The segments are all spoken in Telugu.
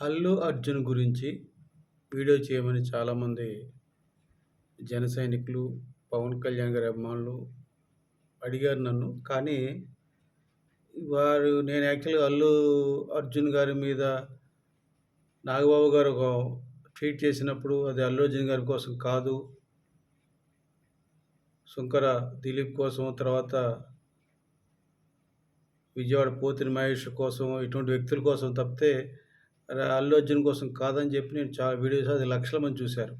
అల్లు అర్జున్ గురించి వీడియో చేయమని చాలామంది జన సైనికులు, పవన్ కళ్యాణ్ గారి అభిమానులు అడిగారు నన్ను. కానీ వారు నేను యాక్చువల్‌గా అల్లు అర్జున్ గారి మీద నాగబాబు గారు ఒక ట్వీట్ చేసినప్పుడు అది అల్లు అర్జున్ గారి కోసం కాదు. శంకర దిలీప్ కోసం, తర్వాత విజయవాడ పోతిరి మహేష్ కోసం, ఇటువంటి వ్యక్తుల కోసం తప్పితే అల్లు అర్జున్ కోసం కాదని చెప్పి నేను చాలా వీడియోస్ అది లక్షల మంది చూశారు.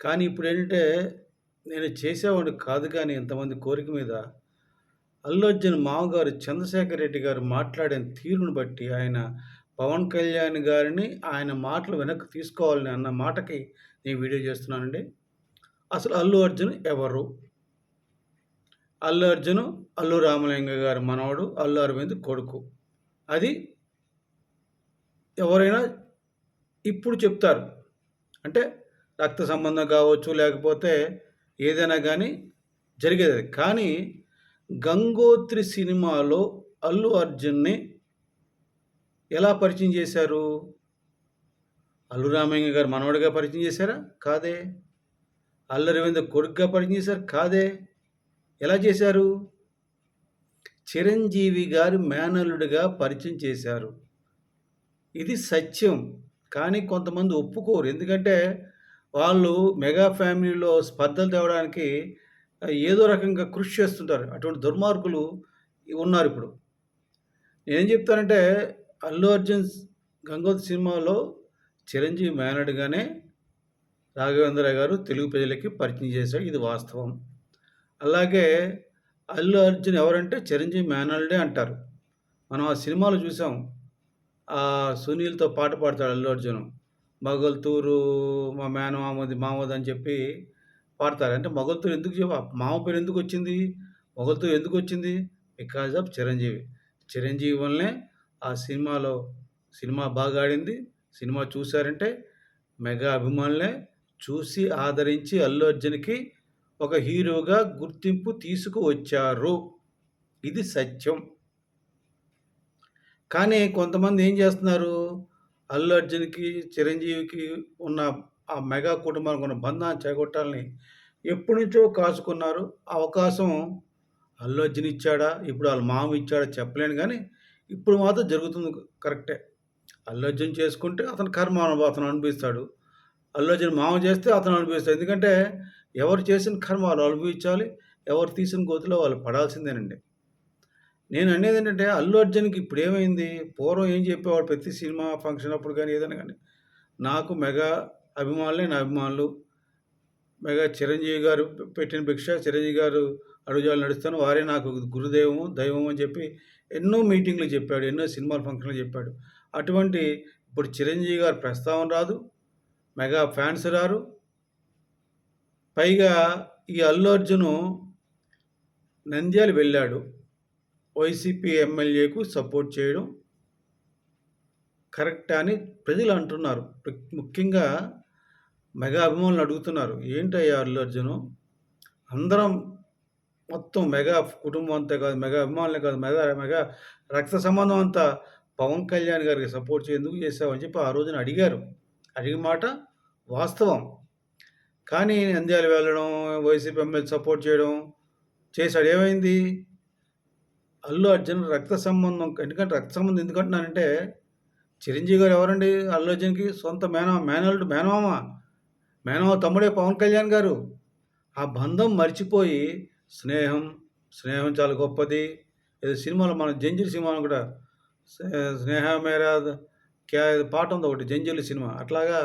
కానీ ఇప్పుడేంటంటే నేను చేసేవాడిని కాదు కానీ ఇంతమంది కోరిక మీద అల్లు అర్జున్ మామగారు చంద్రశేఖర్ రెడ్డి గారు మాట్లాడిన తీరును బట్టి ఆయన పవన్ కళ్యాణ్ గారిని ఆయన మాటలు వెనక్కి తీసుకోవాలని అన్న మాటకి నేను వీడియో చేస్తున్నానండి. అసలు అల్లు అర్జున్ ఎవరు? అల్లు అర్జున్ అల్లు రామలింగ గారి మనవడు, అల్లు అరవింద్ కొడుకు. అది ఎవరైనా ఇప్పుడు చెప్తారు. అంటే రక్త సంబంధం కావచ్చు, లేకపోతే ఏదైనా కానీ జరిగేది కానీ 'గంగోత్రి' సినిమాలో అల్లు అర్జున్‌ని ఎలా పరిచయం చేశారు? అల్లు రామయ్య గారు మనవడిగా పరిచయం చేశారా? కాదే. అల్లు అరవింద్ కొడుకుగా పరిచయం చేశారు కాదే. ఎలా చేశారు? చిరంజీవి గారు మేనల్లుడిగా పరిచయం చేశారు. ఇది సత్యం. కానీ కొంతమంది ఒప్పుకోరు. ఎందుకంటే వాళ్ళు మెగా ఫ్యామిలీలో స్పర్ధలు తేవడానికి ఏదో రకంగా కృషి చేస్తుంటారు. అటువంటి దుర్మార్గులు ఉన్నారిప్పుడు. నేనేం చెప్తానంటే అల్లు అర్జున్ స్ 'గంగోత్రి' సినిమాలో చిరంజీవి మేనల్లుడిగానే రాఘవేంద్ర గారు తెలుగు ప్రజలకి పరిచయం చేశాడు. ఇది వాస్తవం. అలాగే అల్లు అర్జున్ ఎవరంటే చిరంజీవి మేనల్డే అంటారు. మనం ఆ సినిమాలో చూసాం. సునీల్‌తో పాట పాడతాడు అల్లు అర్జున్. మగల్తూరు మా మేనమామది మామది' అని చెప్పి పాడతారు. అంటే మొగల్తూరు ఎందుకు మామ పేరు ఎందుకు వచ్చింది Mogalturu ఎందుకొచ్చింది? Because of Chiranjeevi. Chiranjeevi వల్లనే ఆ సినిమాలో సినిమా బాగా ఆడింది. సినిమా చూశారంటే మెగా అభిమానులే చూసి ఆదరించి అల్లు అర్జున్‌కి ఒక హీరోగా గుర్తింపు తీసుకువచ్చారు. ఇది సత్యం. కానీ కొంతమంది ఏం చేస్తున్నారు? అల్లు అర్జున్‌కి, చిరంజీవికి ఉన్న ఆ మెగా కుటుంబానికి ఉన్న బంధాన్ని చెడగొట్టాలని ఎప్పటినుంచో కాచుకున్నారు. ఆ అవకాశం అల్లు అర్జున్ ఇచ్చాడా? ఇప్పుడు ఆళ్ళ మామ ఇచ్చాడా? చెప్పలేను గానీ ఇప్పుడు మాత్రం జరుగుతుంది కరెక్టే. అల్లు అర్జున్ చేసుకుంటే అతని కర్మ అతను అనుభవిస్తాడు. అల్లు అర్జున్ మామ చేస్తే అతను అనుభవిస్తాడు. ఎందుకంటే ఎవరు చేసిన కర్మ వాళ్ళు అనుభవించాలి. ఎవరు తీసిన గోతిలో వాళ్ళు పడాల్సిందేనండి. నేను అనేదేంటంటే అల్లు అర్జున్‌కి ఇప్పుడేమైంది? పూర్వం ఏం చెప్పేవాడు ప్రతి సినిమా ఫంక్షన్ అప్పుడు కానీ ఏదైనా కానీ నాకు మెగా అభిమానులే నా అభిమానులు. మెగా చిరంజీవి గారు పెట్టిన భిక్ష చిరంజీవి గారు అడుగుజాలు నడుస్తాను. వారే నాకు గురుదైవము, దైవం అని చెప్పి ఎన్నో మీటింగ్‌లు చెప్పాడు. ఎన్నో సినిమాల ఫంక్షన్లు చెప్పాడు. అటువంటి ఇప్పుడు చిరంజీవి గారు ప్రస్తావన రాదు. మెగా ఫ్యాన్స్ రారు. పైగా ఈ అల్లు అర్జును నంద్యాల వెళ్ళాడు. వైసీపీ ఎమ్మెల్యేకు సపోర్ట్ చేయడం కరెక్టా అని ప్రజలు అంటున్నారు. ముఖ్యంగా మెగా అభిమానులు అడుగుతున్నారు. ఏంటయ్యా అల్లు అర్జును? అందరం మొత్తం మెగా కుటుంబం అంతా కాదు, మెగా అభిమానులే కాదు, మెగా మెగా రక్త సంబంధం అంతా పవన్ కళ్యాణ్ గారికి సపోర్ట్ చేయందుకు ఎందుకు చెప్పి ఆ రోజున అడిగారు. అడిగిన మాట వాస్తవం. కానీ నంద్యాల వెళ్ళడం, వైసీపీ ఎమ్మెల్యే సపోర్ట్ చేయడం చేశాడు. ఏమైంది? అల్లు అర్జున్ రక్త సంబంధం ఎందుకంటే రక్త సంబంధం ఎందుకంటున్నానంటే చిరంజీవి గారు ఎవరండి? అల్లు అర్జున్‌కి సొంత మేనమ మేనల్డ్ మేనమామ. మేనమామ తమ్ముడే పవన్ కళ్యాణ్ గారు. ఆ బంధం మర్చిపోయి స్నేహం, స్నేహం చాలా గొప్పది. ఏదో సినిమాలో మన 'జంజీర్' సినిమాలో కూడా స్నే 'స్నేహ మేరా క్యా' పాట ఉంది ఒకటి 'జంజీర్లు' సినిమా. అట్లాగా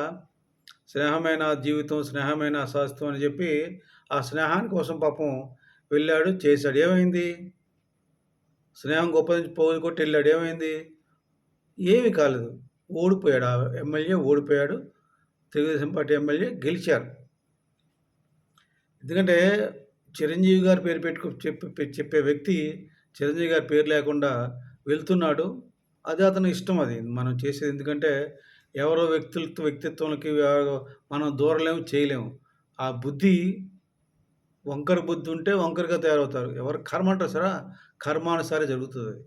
స్నేహమైన జీవితం, స్నేహమైన శాస్త్రం అని చెప్పి ఆ స్నేహాని కోసం పాపం వెళ్ళాడు, చేశాడు. ఏమైంది? స్నేహం గొప్పదని కొట్టి వెళ్ళాడు ఏమైంది? ఏమీ కాలేదు. ఓడిపోయాడు. ఆ ఎమ్మెల్యే ఓడిపోయాడు. తెలుగుదేశం పార్టీ ఎమ్మెల్యే గెలిచారు. ఎందుకంటే చిరంజీవి గారి పేరు పెట్టుకు చెప్పి చెప్పే వ్యక్తి చిరంజీవి గారి పేరు లేకుండా వెళ్తున్నాడు. అది అతని ఇష్టం అది. మనం చేసేది ఎందుకంటే ఎవరో వ్యక్తులతో వ్యక్తిత్వంలోకి మనం దూరలేము, చేయలేము. ఆ బుద్ధి వంకర బుద్ధి ఉంటే వంకరగా తయారవుతారు. ఎవరు కర్మ అంటారు సరే కర్మానుసారే జరుగుతుంది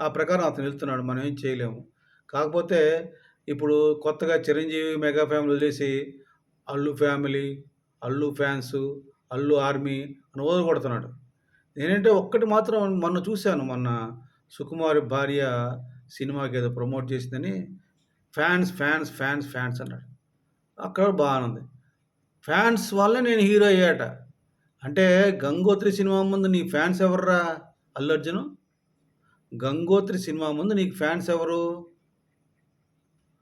ఆ ప్రకారం అతను వెళ్తున్నాడు. మనం ఏం చేయలేము. కాకపోతే ఇప్పుడు కొత్తగా చిరంజీవి మెగా ఫ్యామిలీ వదిలేసి Allu family, Allu fans Allu army అని కొడుతున్నాడు నేనంటే ఒక్కటి మాత్రం మొన్న చూశాను. మొన్న సుకుమారి భార్య సినిమాకి ఏదో ప్రమోట్ చేసిందని ఫ్యాన్స్, ఫ్యాన్స్, ఫ్యాన్స్, ఫ్యాన్స్ అన్నాడు. అక్కడ బాగానుంది ఫ్యాన్స్ వల్లే నేను హీరో అయ్యాట. అంటే 'గంగోత్రి' సినిమా ముందు నీ ఫ్యాన్స్ ఎవర్రా అల్లు అర్జును? 'గంగోత్రి' సినిమా ముందు నీకు ఫ్యాన్స్ ఎవరు?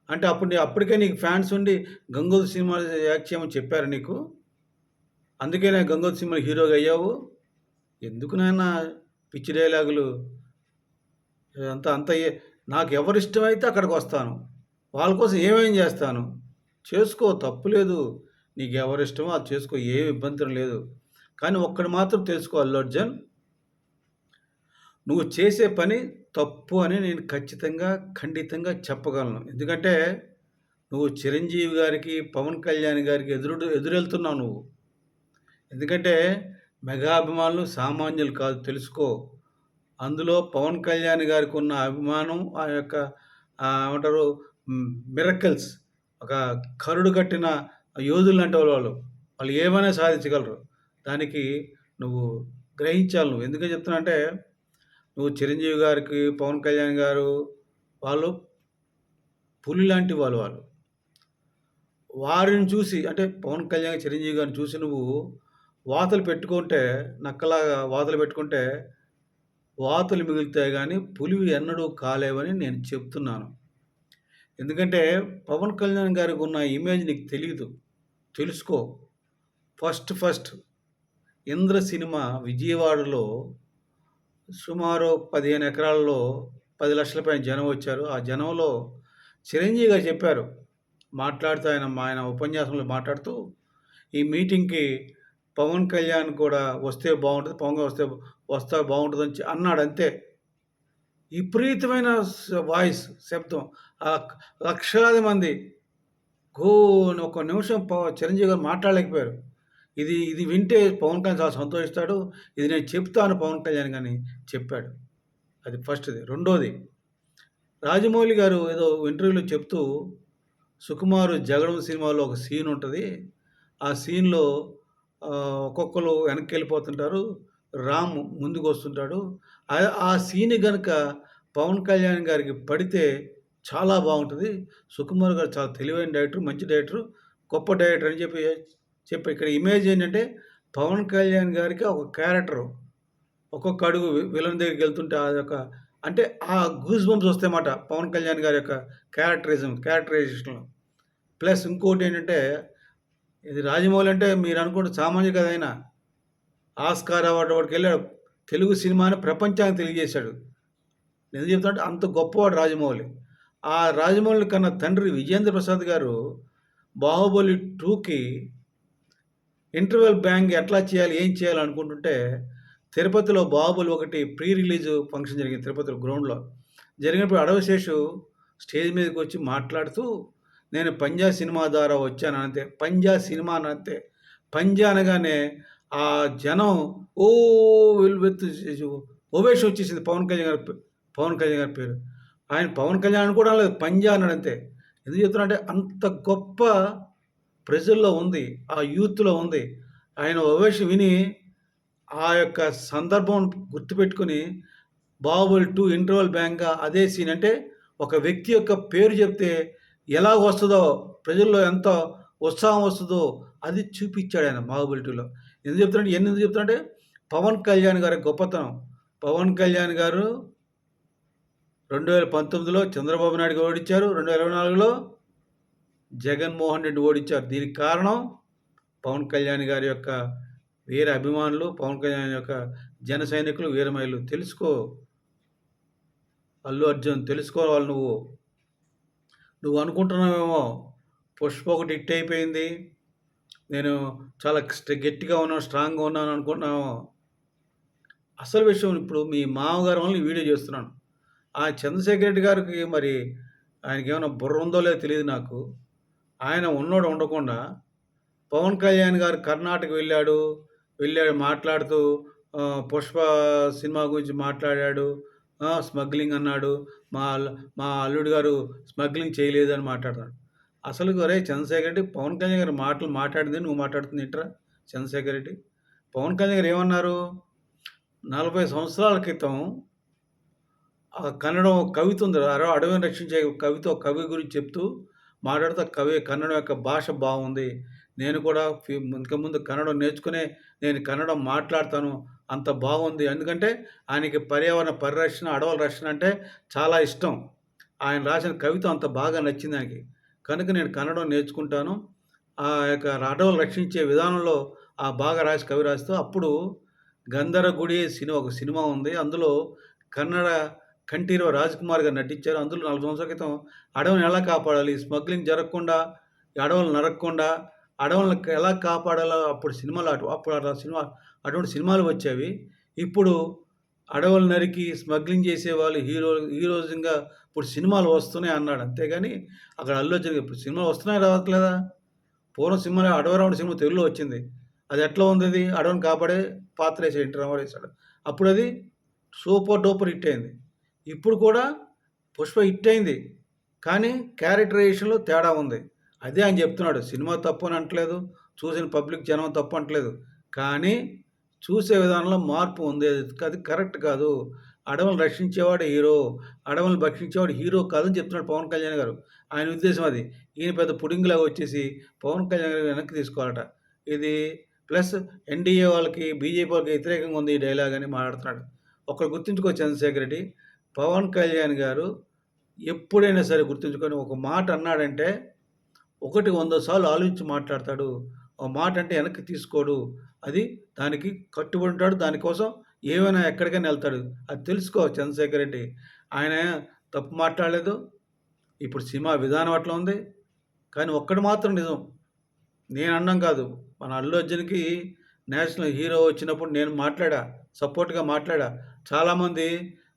అంటే అప్పుడు అప్పటికే నీకు ఫ్యాన్స్ ఉండి 'గంగోత్రి' సినిమా యాక్ట్ చేయమని చెప్పారు నీకు? అందుకే నేను 'గంగోత్రి' సినిమా హీరోగా అయ్యావు? ఎందుకు నాయనా పిచ్చి డైలాగులు? అంత అంత ఏ నాకు ఎవరిష్టమైతే అక్కడికొస్తాను. వాళ్ళ కోసం ఏమేం చేస్తాను. చేసుకో తప్పు లేదు. నీకు ఎవరిష్టమో అది చేసుకో. ఏమి ఇబ్బంది లేదు. కానీ ఒక్కడు మాత్రం తెలుసుకో అల్లు నువ్వు చేసే పని తప్పు అని నేను ఖచ్చితంగా, ఖండితంగా చెప్పగలను. ఎందుకంటే నువ్వు చిరంజీవి గారికి, పవన్ కళ్యాణ్ గారికి ఎదురు ఎదురెళ్తున్నావు నువ్వు. ఎందుకంటే మెగా అభిమానులు సామాన్యులు కాదు తెలుసుకో. అందులో పవన్ కళ్యాణ్ గారికి ఉన్న అభిమానం ఆ యొక్క ఏమంటారు మిరకల్స్ ఒక కరుడు కట్టిన యోధులు లాంటి వాళ్ళు వాళ్ళు ఏమైనా సాధించగలరు దానికి నువ్వు గ్రహించాలి నువ్వు. ఎందుకని చెప్తున్నా అంటే నువ్వు చిరంజీవి గారికి పవన్ కళ్యాణ్ గారు వాళ్ళు పులి లాంటి వాళ్ళు వాళ్ళు. వారిని చూసి అంటే పవన్ కళ్యాణ్ చిరంజీవి గారిని చూసి నువ్వు వాతలు పెట్టుకుంటే నక్కలాగా వాతలు పెట్టుకుంటే వాతలు మిగులుతాయి కానీ పులివి ఎన్నడూ కాలేవని నేను చెప్తున్నాను. ఎందుకంటే పవన్ కళ్యాణ్ గారికి ఉన్న ఇమేజ్ నీకు తెలియదు తెలుసుకో. ఫస్ట్ ఫస్ట్ ఇంద్ర సినిమా విజయవాడలో సుమారు పదిహేను ఎకరాల్లో పది లక్షల పైన జనం వచ్చారు. ఆ జనంలో చిరంజీవి గారు చెప్పారు. మాట్లాడుతూ ఆయన ఆయన ఉపన్యాసంలో మాట్లాడుతూ ఈ మీటింగ్కి పవన్ కళ్యాణ్ కూడా వస్తే బాగుంటుంది పవన్ వస్తే వస్తే బాగుంటుందని అన్నాడు అంతే. విపరీతమైన వాయిస్ శబ్దం. ఆ లక్షలాది మంది. గో ఒక నిమిషం చిరంజీవి గారు మాట్లాడలేకపోయారు. ఇది ఇది వింటే పవన్ కళ్యాణ్ చాలా సంతోషిస్తాడు. ఇది నేను చెప్తాను పవన్ కళ్యాణ్ కానీ చెప్పాడు. అది ఫస్ట్ది. రెండోది రాజమౌళి గారు ఏదో ఇంటర్వ్యూలో చెప్తూ సుకుమారు జగడం సినిమాలో ఒక సీన్ ఉంటుంది. ఆ సీన్లో ఒక్కొక్కరు వెనక్కి వెళ్ళిపోతుంటారు రామ్ ముందుకు వస్తుంటాడు ఆ సీన్ కనుక పవన్ కళ్యాణ్ గారికి పడితే చాలా బాగుంటుంది. సుకుమార్ గారు చాలా తెలివైన డైరెక్టర్ మంచి డైరెక్టర్ గొప్ప డైరెక్టర్ అని చెప్పి చెప్పి ఇక్కడ ఇమేజ్ ఏంటంటే పవన్ కళ్యాణ్ గారికి ఒక క్యారెక్టర్ ఒక్కొక్క అడుగు విలన్ దగ్గరికి వెళ్తుంటే ఆ యొక్క అంటే ఆ గూస్ బంప్స్ వస్తాయన్నమాట పవన్ కళ్యాణ్ గారి యొక్క క్యారెక్టరిజం క్యారెక్టరైజేషన్లో ప్లస్ ఇంకోటి ఏంటంటే ఇది రాజమౌళి అంటే మీరు అనుకుంటే సామాన్య కథ ఆస్కార్ అవార్డు వాడికి వెళ్ళాడు తెలుగు సినిమాని ప్రపంచానికి తెలియజేశాడు. ఎందుకు చెప్తానంటే అంత గొప్పవాడు రాజమౌళి. ఆ రాజమౌళి కన్నా తండ్రి విజేంద్ర ప్రసాద్ గారు బాహుబలి టూకి ఇంటర్వెల్ బ్యాంక్ ఎట్లా చేయాలి ఏం చేయాలి అనుకుంటుంటే తిరుపతిలో బాబులు ఒకటి ప్రీ రిలీజ్ ఫంక్షన్ జరిగింది తిరుపతిలో గ్రౌండ్లో. జరిగినప్పుడు అడవశేషు స్టేజ్ మీదకి వచ్చి మాట్లాడుతూ నేను పంజా సినిమా ద్వారా వచ్చాను అంతే. పంజా సినిమా అంతే. పంజా అనగానే ఆ జనం ఓ వెత్తు ఓవేష్ వచ్చేసింది పవన్ కళ్యాణ్ గారి పవన్ కళ్యాణ్ గారి పేరు. ఆయన పవన్ కళ్యాణ్ కూడా లేదు పంజా అన్నాడు అంతే ఎందుకు చెప్తున్నా అంటే అంత గొప్ప ప్రజల్లో ఉంది ఆ యూత్లో ఉంది. ఆయన ఓవేష్ విని ఆ యొక్క సందర్భం గుర్తుపెట్టుకుని బాహుబలి టూ ఇంటర్వల్ బ్యాంక్గా అదే సీన్ అంటే ఒక వ్యక్తి యొక్క పేరు చెప్తే ఎలా వస్తుందో ప్రజల్లో ఎంత ఉత్సాహం వస్తుందో అది చూపించాడు ఆయన బాహుబలి టూలో. ఎందుకు చెప్తున్నాడు? ఎన్ని ఎందుకు చెప్తున్నాడంటే పవన్ కళ్యాణ్ గారి గొప్పతనం. పవన్ కళ్యాణ్ గారు రెండు వేల పంతొమ్మిదిలో చంద్రబాబు నాయుడు ఓడించారు రెండు వేల ఇరవై నాలుగులో జగన్మోహన్ రెడ్డి ఓడించారు. దీనికి కారణం పవన్ కళ్యాణ్ గారి యొక్క వీర అభిమానులు పవన్ కళ్యాణ్ యొక్క జన సైనికులు వీరమైలు తెలుసుకో. అల్లు అర్జున్ తెలుసుకోవాలి నువ్వు. నువ్వు అనుకుంటున్నావేమో? పుష్ప ఒకటి హిట్ అయిపోయింది. నేను చాలా గట్టిగా ఉన్నాను స్ట్రాంగ్గా ఉన్నాను అనుకుంటున్నావు అసలు విషయం ఇప్పుడు మీ మామగారు వల్ల వీడియో చేస్తున్నాను. ఆ చంద్రశేఖర్ రెడ్డి గారికి మరి ఆయనకి ఏమైనా బుర్ర ఉందో లేదో తెలియదు నాకు. ఆయన ఉన్నోడు ఉండకుండా పవన్ కళ్యాణ్ గారు కర్ణాటక వెళ్ళాడు వెళ్ళాడు మాట్లాడుతూ పుష్ప సినిమా గురించి మాట్లాడాడు స్మగ్లింగ్ అన్నాడు. మా మా అల్లుడు గారు స్మగ్లింగ్ చేయలేదని మాట్లాడతాడు అసలు ఒరేయ్ చంద్రశేఖర్ రెడ్డి పవన్ కళ్యాణ్ గారి మాటలు మాట్లాడింది నువ్వు మాట్లాడుతుంది ఏంట్రా చంద్రశేఖర్ రెడ్డి? పవన్ కళ్యాణ్ గారు ఏమన్నారు? 40 సంవత్సరాల క్రితం కన్నడం కవిత ఉంది. అర అడవిని రక్షించే కవిత కవి గురించి చెప్తూ మాట్లాడుతూ కవి కన్నడ యొక్క భాష బాగుంది నేను కూడా ఇంకా ముందు కన్నడం నేర్చుకునే నేను కన్నడం మాట్లాడతాను. అంత బాగుంది. ఎందుకంటే ఆయనకి పర్యావరణ పరిరక్షణ, అడవుల రక్షణ అంటే చాలా ఇష్టం. ఆయన రాసిన కవిత అంత బాగా నచ్చింది ఆయనకి. కనుక నేను కన్నడం నేర్చుకుంటాను. ఆ యొక్క అడవులు రక్షించే విధానంలో ఆ బాగా రాసి కవి రాస్తూ అప్పుడు 'గంధర్వగుడి' సినిమా ఒక సినిమా ఉంది. అందులో కన్నడ కంఠీరవ రాజ్‌కుమార్ గారు నటించారు. అందులో 40 సంవత్సరాల క్రితం అడవులను ఎలా కాపాడాలి? స్మగ్లింగ్ జరగకుండా, అడవులు నరకకుండా, అడవులను ఎలా కాపాడాలో అప్పుడు సినిమాలు అటు అప్పుడు అట్లా సినిమా అటువంటి సినిమాలు వచ్చేవి. ఇప్పుడు అడవులు నరికి స్మగ్లింగ్ చేసేవాళ్ళు హీరో హీరోయిజంగా ఇప్పుడు సినిమాలు వస్తున్నాయి అన్నాడు. అంతేగాని అక్కడ అల్లు అర్జున్ ఇప్పుడు సినిమాలు వస్తున్నాయి రావట్లేదా? పూర్వం సినిమాలో 'అడవిరాముడు' సినిమా తెలుగులో వచ్చింది. అది ఎట్లా ఉంది అది అడవిని కాపాడే పాత్ర వేసాడు ఎన్టీ రామారావు అప్పుడు అది సూపర్ డూపర్ హిట్ అయింది. ఇప్పుడు కూడా 'పుష్ప' హిట్ అయింది. కానీ క్యారెక్టరైజేషన్‌లో తేడా ఉంది. అదే ఆయన చెప్తున్నాడు. సినిమా తప్పు అని అంటలేదు చూసిన పబ్లిక్ జనం తప్పు అంటలేదు కానీ చూసే విధానంలో మార్పు ఉంది. అది కరెక్ట్ కాదు. అడవులను రక్షించేవాడు హీరో. అడవులను భక్షించేవాడు హీరో కాదని చెప్తున్నాడు పవన్ కళ్యాణ్ గారు. ఆయన ఉద్దేశం అది. ఈయన పెద్ద పుడింగిలాగా వచ్చేసి పవన్ కళ్యాణ్ గారు వెనక్కి తీసుకోవాలట. ఇది ప్లస్ ఎన్‌డీఏ వాళ్ళకి, బీజేపీ వాళ్ళకి వ్యతిరేకంగా ఉంది ఈ డైలాగ్ అని మాట్లాడుతున్నాడు. ఒకరు గుర్తుంచుకో చంద్రశేఖర్ రెడ్డి. పవన్ కళ్యాణ్ గారు ఎప్పుడైనా సరే గుర్తుంచుకొని ఒక మాట అన్నాడంటే ఒకటి వంద సార్లు ఆలోచించి మాట్లాడతాడు. ఒక మాట అంటే వెనక్కి తీసుకోడు. అది దానికి కట్టుబడి ఉంటాడు. దానికోసం ఏమైనా ఎక్కడికైనా వెళ్తాడు అది తెలుసుకో చంద్రశేఖర్ రెడ్డి. ఆయన తప్పు మాట్లాడలేదు. ఇప్పుడు సినిమా విధానం అట్లా ఉంది. కానీ ఒక్కటి మాత్రం నిజం. నేను అన్నం కాదు. మన అల్లు అర్జున్‌కి నేషనల్ హీరో వచ్చినప్పుడు నేను మాట్లాడా. సపోర్ట్‌గా మాట్లాడా. చాలామంది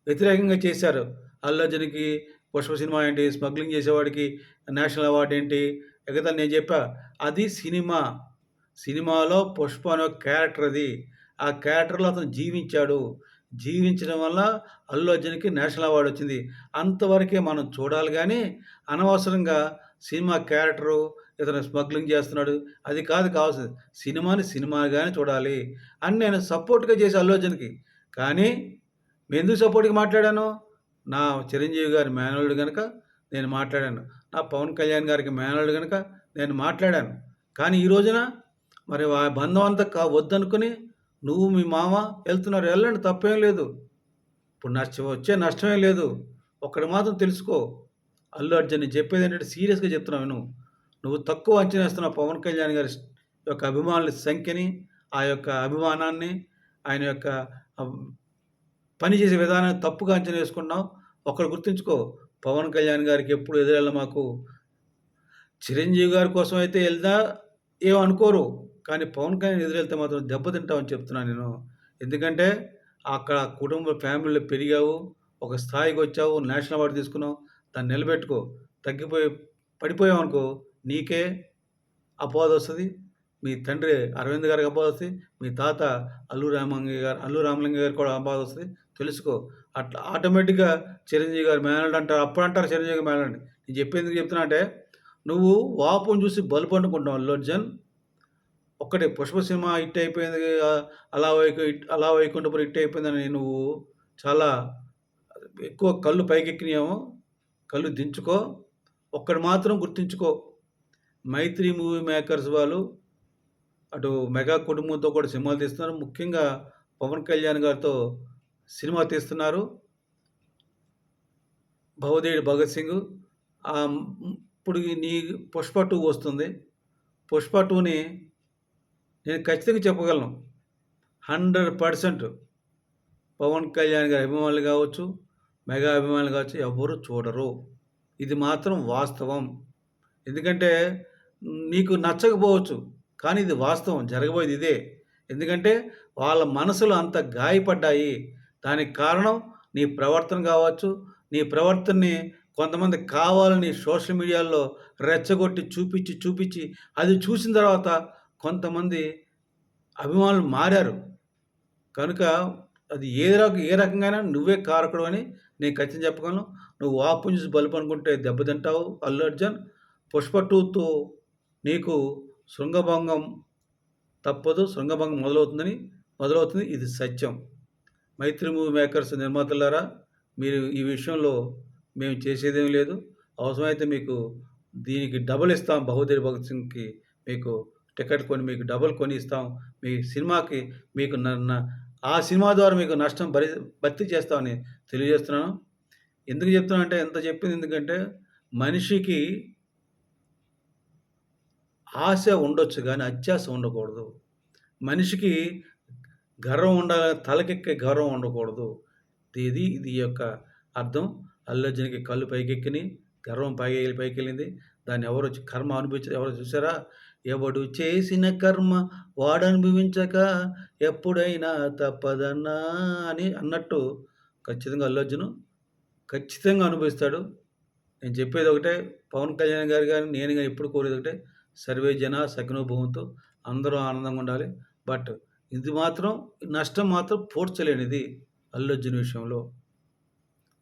వ్యతిరేకంగా చేశారు. అల్లు అర్జున్‌కి 'పుష్ప' సినిమా ఏంటి? స్మగ్లింగ్ చేసేవాడికి నేషనల్ అవార్డు ఏంటి? ఎగతాళి నేను చెప్పా. అది సినిమా. సినిమాలో 'పుష్ప' అనే క్యారెక్టర్ అది. ఆ క్యారెక్టర్‌లో అతను జీవించాడు. జీవించడం వల్ల అల్లు అర్జున్‌కి నేషనల్ అవార్డు వచ్చింది. అంతవరకే మనం చూడాలి కానీ అనవసరంగా సినిమా క్యారెక్టరు ఇతను స్మగ్లింగ్ చేస్తున్నాడు. అది కాదు కావాల్సింది. సినిమాని సినిమాగానే చూడాలి అని నేను సపోర్ట్‌గా చేసి అల్లు అర్జున్‌కి. కానీ ఎందుకు సపోర్ట్కి మాట్లాడాను? నా చిరంజీవి గారి మేనల్లుడు కనుక నేను మాట్లాడాను. నా పవన్ కళ్యాణ్ గారికి మేనల్లుడు కనుక నేను మాట్లాడాను. కానీ ఈ రోజున మరి ఆ బంధం అంతా కా వద్దనుకుని నువ్వు మీ మామ వెళ్తున్నారు వెళ్ళండి తప్పేం లేదు. ఇప్పుడు నష్టం వచ్చే నష్టమే లేదు. ఒక్కడి మాత్రం తెలుసుకో. అల్లు అర్జున్ నేను చెప్పేదేంటంటే సీరియస్‌గా చెప్తున్నావు నువ్వు నువ్వు తక్కువ అంచనా ఏస్తున్నావు పవన్ కళ్యాణ్ గారి యొక్క అభిమానుల సంఖ్యని, ఆ యొక్క అభిమానాన్ని, ఆయన యొక్క పనిచేసే పని చేసే విధానాన్ని తప్పుగా అంచనా వేసుకున్నాం ఒకటి గుర్తుంచుకో. పవన్ కళ్యాణ్ గారికి ఎప్పుడు ఎదురెళ్ళ మాకు. చిరంజీవి గారి కోసం అయితే వెళ్దా ఏమనుకోరు. కానీ పవన్ కళ్యాణ్ ఎదురెళ్తే మాత్రం దెబ్బతింటామని చెప్తున్నాను నేను. ఎందుకంటే అక్కడ కుటుంబ ఫ్యామిలీలో పెరిగావు. ఒక స్థాయికి వచ్చావు నేషనల్ అవార్డు తీసుకున్నావు. దాన్ని నిలబెట్టుకో. తగ్గిపోయి పడిపోయావనుకో నీకే అపవాదొస్తది. మీ తండ్రి అరవింద్ గారికి అపవాదొస్తది. మీ తాత అల్లు రామంగి గారు అల్లు రామలింగ గారికి కూడా అపవాదొస్తది. తెలుసుకో. అట్లా ఆటోమేటిక్‌గా చిరంజీవి గారు మేనల్లుడు అంటారు. అప్పుడంటారు చిరంజీవి గారు నేను చెప్పేందుకు చెప్తున్నా అంటే నువ్వు వాపును చూసి బలుపు అనుకుంటున్నావు అల్లు అర్జున్. ఒక్కటే 'పుష్ప' సినిమా హిట్ అయిపోయింది. అలా వైకు అలా వైకుంఠపురం హిట్ అయిపోయిందని నువ్వు చాలా ఎక్కువ కళ్ళు పైకెక్కినాము కళ్ళు దించుకో. ఒక్కడు మాత్రం గుర్తుంచుకో. మైత్రి మూవీ మేకర్స్ వాళ్ళు అటు మెగా కుటుంబంతో కూడా సినిమాలు తీస్తున్నారు. ముఖ్యంగా పవన్ కళ్యాణ్ గారితో సినిమా తీస్తున్నారు. భవదేవి భగత్ సింగ్' ఇప్పుడు నీ 'పుష్ప టూ వస్తుంది. 'పుష్ప టూని నేను ఖచ్చితంగా చెప్పగలను. 100% పవన్ కళ్యాణ్ గారి అభిమానులు కావచ్చు, మెగా అభిమానులు కావచ్చు ఎవ్వరు చూడరు. ఇది మాత్రం వాస్తవం. ఎందుకంటే నీకు నచ్చకపోవచ్చు. కానీ ఇది వాస్తవం. జరగబోయేది ఇదే. ఎందుకంటే వాళ్ళ మనసులు అంత గాయపడ్డాయి. దానికి కారణం నీ ప్రవర్తన కావచ్చు. నీ ప్రవర్తనని కొంతమంది కావాలని సోషల్ మీడియాలో రెచ్చగొట్టి చూపించి చూపించి అది చూసిన తర్వాత కొంతమంది అభిమానులు మారారు. కనుక అది ఏ రక ఏ రకంగానే నువ్వే కారకుడు అని నేను ఖచ్చితంగా చెప్పగలను. నువ్వు వాపుని చూసి బలుపు అనుకుంటే దెబ్బతింటావు అల్లు అర్జున్. 'పుష్ప టూతో నీకు శృంగభంగం తప్పదు. శృంగభంగం మొదలవుతుందని మొదలవుతుంది. ఇది సత్యం. మైత్రి మూవీ మేకర్స్ నిర్మాతలారా మీరు ఈ విషయంలో మేము చేసేదేమి లేదు. అవసరమైతే మీకు దీనికి డబుల్ ఇస్తాం 'బహుదూర్ భగత్ సింగ్‌కి' మీకు టికెట్ కొని మీకు డబుల్ కొని ఇస్తాం. మీ సినిమాకి మీకు న ఆ సినిమా ద్వారా మీకు నష్టం భరి భర్తీ చేస్తామని తెలియజేస్తున్నాను. ఎందుకు చెప్తున్నానంటే ఇంత చెప్పింది ఎందుకంటే మనిషికి ఆశ ఉండొచ్చు కానీ అత్యాశ ఉండకూడదు. మనిషికి గర్వం ఉండగా తలకెక్కే గర్వం ఉండకూడదు. ఇది ఇది యొక్క అర్థం. అల్లు అర్జున్‌కి కళ్ళు పైకెక్కిని గర్వం పైకి పైకెళ్ళింది. దాన్ని ఎవరు కర్మ అనుభవించ ఎవరు చూసారా? ఎవడు చేసిన కర్మ వాడనుభవించక ఎప్పుడైనా తప్పదన్నా అని అన్నట్టు ఖచ్చితంగా అల్లు ఖచ్చితంగా అనుభవిస్తాడు. నేను చెప్పేది ఒకటే పవన్ కళ్యాణ్ గారు కానీ నేను కానీ ఎప్పుడు కోరేది ఒకటే సర్వే జనా సగ్నోభవంతో అందరూ ఆనందంగా ఉండాలి. బట్ ఇది మాత్రం నష్టం మాత్రం పోడ్చలేనిది అల్లు అర్జున్ విషయంలో.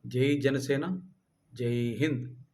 జై జనసేన. జై హింద్.